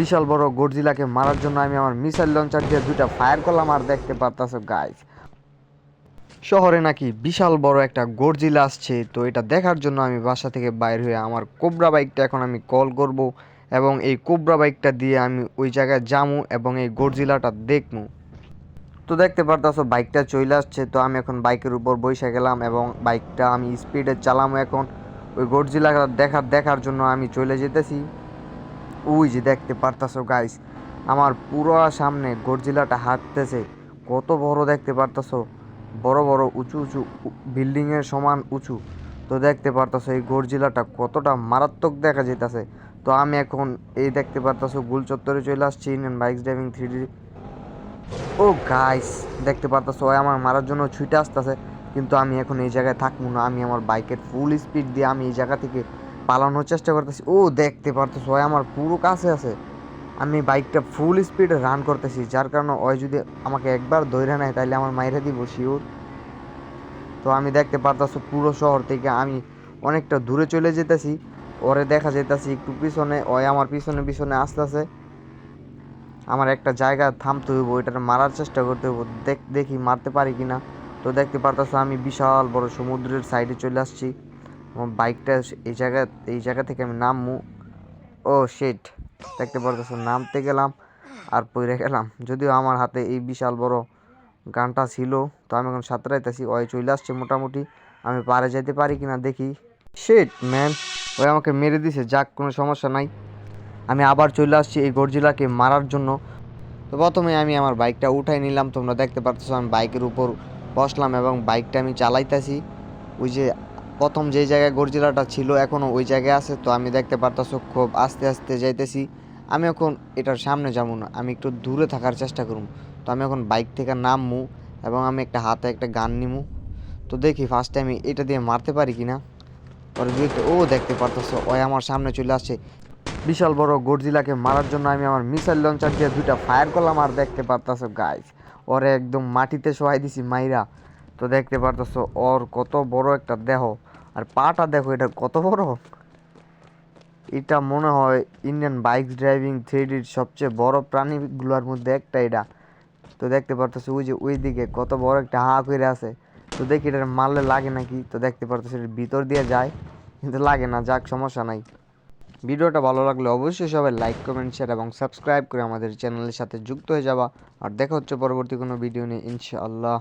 বিশাল বড় গডজিলাকে মারার জন্য আমি আমার মিসাইল লঞ্চার দিয়ে দুইটা ফায়ার করলাম আর দেখতে পারতাছো গাইস শহরে নাকি বিশাল বড় একটা গর্জিলা আসছে, তো এটা দেখার জন্য আমি বাসা থেকে বাইর হয়ে আমার কোবরা বাইকটা এখন আমি কল করব এবং এই কোবরা বাইকটা দিয়ে আমি ওই জায়গায় যামু এবং এই গর্জিলাটা দেখমু। তো দেখতে পারতাছো, বাইকটা চলে আসছে, তো আমি এখন বাইকের উপর বসে গেলাম এবং বাইকটা আমি স্পিডে চালামো এখন। ওই গর্জিলাটা দেখার দেখার জন্য আমি চলে যেতেছি। ওই যে দেখতে পারতাছো গাইস আমার পুরো সামনে গর্জিলাটা হাঁটতেছে। কত বড় দেখতে পারতাছো, বড় বড় উঁচু উঁচু বিল্ডিং এর সমান উঁচু। তো দেখতে পারতাছো এই গর্জিলাটা কতটা মারাত্মক দেখা যেতেছে তো আমি এখন এই দেখতে পারতাছো গুল চত্বরে চলে আসছি ইন্ডিয়ান বাইক ড্রাইভিং থ্রি ও গাইস দেখতে পারতাছো, ওই আমার মারার জন্য ছুটে আসতেছে। কিন্তু আমি এখন এই জায়গায় থাকব না, আমি আমার বাইকের ফুল স্পিড দিয়ে আমি এই জায়গা থেকে পালানোর চেষ্টা করতেছি। ও, দেখতে পারতেছো, ওই আমার পুরো কাছে আছে। আমি বাইকটা ফুল স্পিডে রান করতেছি, যার কারণে ওই যদি আমাকে একবার ধরে নেয় তাহলে আমার মাইরে দিব শিওর তো আমি দেখতে পারতাছো, পুরো শহর থেকে আমি অনেকটা দূরে চলে যেতেছি। ওরে দেখা যেতেছি একটু পিছনে, ওই আমার পিছনে পিছনে আসতেছে। আমার একটা জায়গা থামতে হইব, ওইটার মারার চেষ্টা করতে হইব, দেখ, দেখি মারতে পারি কিনা। তো দেখতে পারতাছো, আমি বিশাল বড় সমুদ্রের সাইডে চলে আসছি। আমার বাইকটা এই জায়গা এই জায়গা থেকে আমি নামমু ও শিট দেখতে পারতেছো, নামতে গেলাম আর পইরে গেলাম। যদিও আমার হাতে এই বিশাল বড় গানটা ছিল, তো আমি এখন সাঁতরাইতেছি, ওই চলে আসছে মোটামুটি। আমি পারে যেতে পারি কিনা দেখি। শিট ম্যান ওই আমাকে মেরে দিছে, যাক, কোনো সমস্যা নাই। আমি আবার চলে আসছি এই গর্জিলাকে মারার জন্য। তো প্রথমে আমি আমার বাইকটা উঠাই নিলাম, তোমরা দেখতে পাচ্ছ আমি বাইকের উপর বসলাম এবং বাইকটা আমি চালাইতেছি। ওই যে প্রথম যে জায়গায় গর্জিলাটা ছিল এখনও ওই জায়গায় আছে, তো আমি দেখতে পারতাছো খুব আস্তে আস্তে যাইতেছি। আমি এখন এটার সামনে যাব না, আমি একটু দূরে থাকার চেষ্টা করব তো আমি এখন বাইক থেকে নামমু এবং আমি একটা হাতে একটা গান নিমু। তো দেখি ফার্স্ট টাইম এটা দিয়ে মারতে পারি কিনা? পরে দুই একটা- ও দেখতে পারতেছো ওই আমার সামনে চলে আসছে। বিশাল বড় গডজিলাকে মারার জন্য আমি আমার মিসাইল লঞ্চার দিয়ে দুইটা ফায়ার করলাম আর দেখতে পারতাছো গাইস ওরে একদম মাটিতে শোয়াই দিছি মাইরা। তো দেখতে পারতাছো, ওর কত বড় একটা দেহ। আর পাটা দেখো, এটা কত বড়? এটা মনে হয় ইন্ডিয়ান বাইক ড্রাইভিং থ্রিডির সবচেয়ে বড় প্রাণীগুলোর মধ্যে একটা এটা। তো দেখতে পারতেছো, ওই যে ওই দিকে কত বড় একটা হা করে আছে। তো দেখি এটা মারলে লাগে নাকি? তো দেখতে পারতেছো, এটার ভিতর দিয়ে যায়, কিন্তু লাগে না, যাক, সমস্যা নাই। ভিডিওটা ভালো লাগলে অবশ্যই সবাই লাইক কমেন্ট শেয়ার এবং সাবস্ক্রাইব করে আমাদের চ্যানেলের সাথে যুক্ত হয়ে যাবা। আর দেখা হচ্ছে পরবর্তী কোনো ভিডিও নিয়ে, ইনশাআল্লাহ।